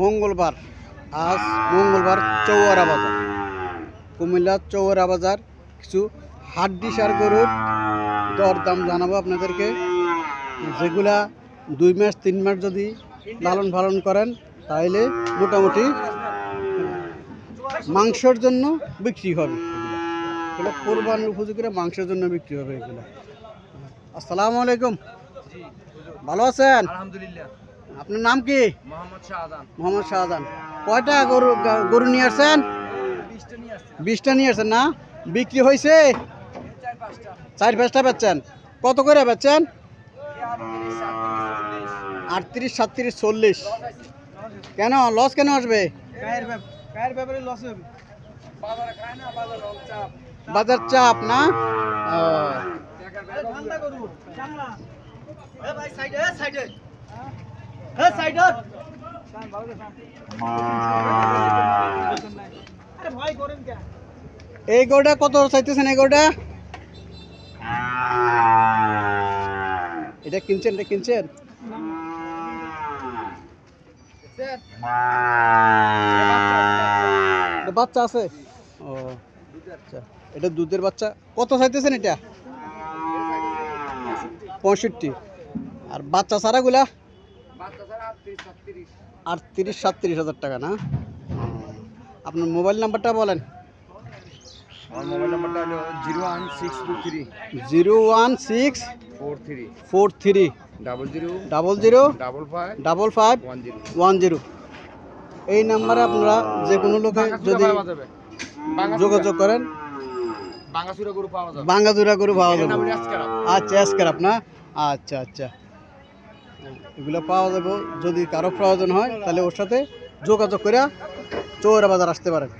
মঙ্গলবার, আজ মঙ্গলবার চৌয়ারা বাজার। কুমিল্লার চৌয়ারা বাজার, কিছু হাড্ডি সার গরুর দরদাম জানাব আপনাদেরকে। যেগুলা দুই মাস, তিন মাস যদি লালন পালন করেন তাহলে মোটামুটি মাংসের জন্য বিক্রি হবে এগুলো। কোরবানির উপযোগীরা মাংসের জন্য বিক্রি হবে এগুলো। আসসালামু আলাইকুম। ভালো আছেন? আলহামদুলিল্লাহ। আপনার নাম কি? মোহাম্মদ শাহজাহান। কয়টা গরু গরু নিয়ে আসছেন? বিশটা নিয়ে আসছেন। না? বিক্রি হয়েছে? চার পাঁচটা বেচছেন। কত করে বেচছেন? আটত্রিশ সাতত্রিশ চল্লিশ। কেন? লস কেন আসবে? বাজারে চাপ। বাজার চাপ না? ও, কে এই কত চাইতেছেন, এই গরুটা? এটা কিনছেন এটা কিনছেন? বাচ্চা আছে? ও আচ্ছা। এটা দুধের বাচ্চা। কত চাইতেছেন এটা? পঁয়ষট্টি। আর বাচ্চা ছাড়া আটত্রিশ সাতত্রিশ হাজার টাকা না? আপনার মোবাইল নাম্বারটা বলেন। আমার মোবাইল নাম্বারটা হলো zero one six two three. Zero one six four three. Four three. Double zero. Double zero. Double five. Double five. One zero. One zero. এই নাম্বারে আপনারা যে কোনো লোকে যদি যোগাযোগ করেন। বাঙ্গাসুরা গরু পাওয়া যাবে। বাঙ্গাজুরা করে পাওয়া যাবে। আচ্ছা আপনা আচ্ছা আচ্ছা। এগুলো পাওয়া যাবে। যদি কারও প্রয়োজন হয়, তাহলে ওর সাথে যোগাযোগ করে চৌরা বাজার আসতে পারেন।